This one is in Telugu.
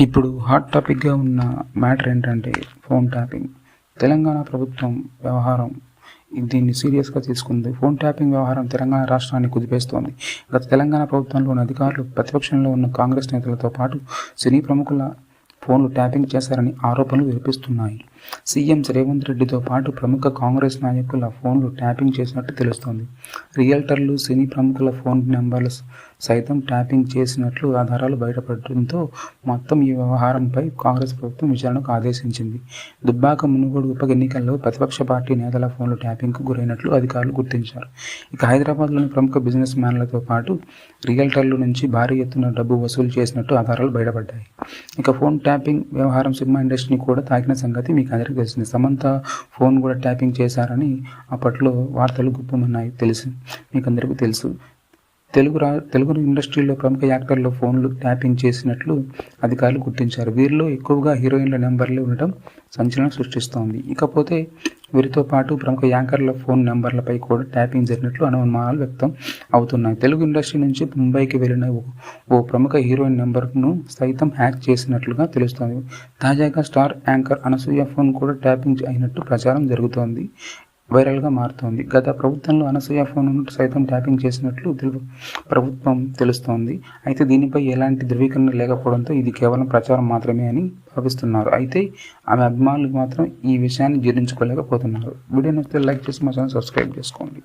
ఇప్పుడు హాట్ టాపిక్గా ఉన్న మ్యాటర్ ఏంటంటే ఫోన్ ట్యాపింగ్ తెలంగాణ ప్రభుత్వం వ్యవహారం దీన్ని సీరియస్గా తీసుకుంది. ఫోన్ ట్యాపింగ్ వ్యవహారం తెలంగాణ రాష్ట్రాన్ని కుదిపేస్తోంది. గత తెలంగాణ ప్రభుత్వంలోని అధికారులు ప్రతిపక్షంలో ఉన్న కాంగ్రెస్ నేతలతో పాటు సినీ ప్రముఖుల ఫోన్లు ట్యాపింగ్ చేశారని ఆరోపణలు వినిపిస్తున్నాయి. సీఎం రేవంత్ రెడ్డితో పాటు ప్రముఖ కాంగ్రెస్ నాయకుల ఫోన్లు ట్యాపింగ్ చేసినట్టు తెలుస్తోంది. రియల్టర్లు సినీ ప్రముఖుల ఫోన్ నెంబర్లు సైతం ట్యాపింగ్ చేసినట్లు ఆధారాలు బయటపడటంతో మొత్తం ఈ వ్యవహారంపై కాంగ్రెస్ ప్రభుత్వం విచారణకు ఆదేశించింది. దుబ్బాక మునుగోడు ఉప ఎన్నికల్లో ప్రతిపక్ష పార్టీ నేతల ఫోన్లు ట్యాపింగ్కు గురైనట్లు అధికారులు గుర్తించారు. ఇక హైదరాబాద్లోని ప్రముఖ బిజినెస్ మ్యాన్లతో పాటు రియల్టర్ల నుంచి భారీ ఎత్తున డబ్బు వసూలు చేసినట్టు ఆధారాలు బయటపడ్డాయి. ఇక ఫోన్ ట్యాపింగ్ వ్యవహారం సినిమా ఇండస్ట్రీని కూడా తాకిన సంగతి మీకు అందరికీ తెలిసింది సమంత ఫోన్ కూడా ట్యాపింగ్ చేశారని అప్పట్లో వార్తలు గుప్పమన్నాయి తెలుసు. మీకు అందరికీ తెలుసు. తెలుగు రా తెలుగు ఇండస్ట్రీలో ప్రముఖ యాక్టర్ల ఫోన్లు ట్యాపింగ్ చేసినట్లు అధికారులు గుర్తించారు. వీరిలో ఎక్కువగా హీరోయిన్ల నెంబర్లు ఉండటం సంచలనం సృష్టిస్తోంది. ఇకపోతే వీరితో పాటు ప్రముఖ యాంకర్ల ఫోన్ నెంబర్లపై కూడా ట్యాపింగ్ జరిగినట్లు అనుమానాలు వ్యక్తం అవుతున్నాయి. తెలుగు ఇండస్ట్రీ నుంచి ముంబైకి వెళ్ళిన ఓ- ఓ ప్రముఖ హీరోయిన్ నెంబర్ను సైతం హ్యాక్ చేసినట్లుగా తెలుస్తోంది. తాజాగా స్టార్ యాంకర్ అనసూయ ఫోన్ కూడా ట్యాపింగ్ అయినట్టు ప్రచారం జరుగుతోంది. వైరల్గా మారుతోంది. గత ప్రభుత్వంలో అనసూయ ఫోన్ సైతం ట్యాపింగ్ చేసినట్లు ప్రభుత్వం తెలుస్తోంది. అయితే దీనిపై ఎలాంటి ధృవీకరణ లేకపోవడంతో ఇది కేవలం ప్రచారం మాత్రమే అని భావిస్తున్నారు. అయితే ఆమె అభిమానులు మాత్రం ఈ విషయాన్ని జీర్ణించుకోలేకపోతున్నారు. వీడియో నచ్చితే లైక్ చేసి మా ఛానల్ సబ్స్క్రైబ్ చేసుకోండి.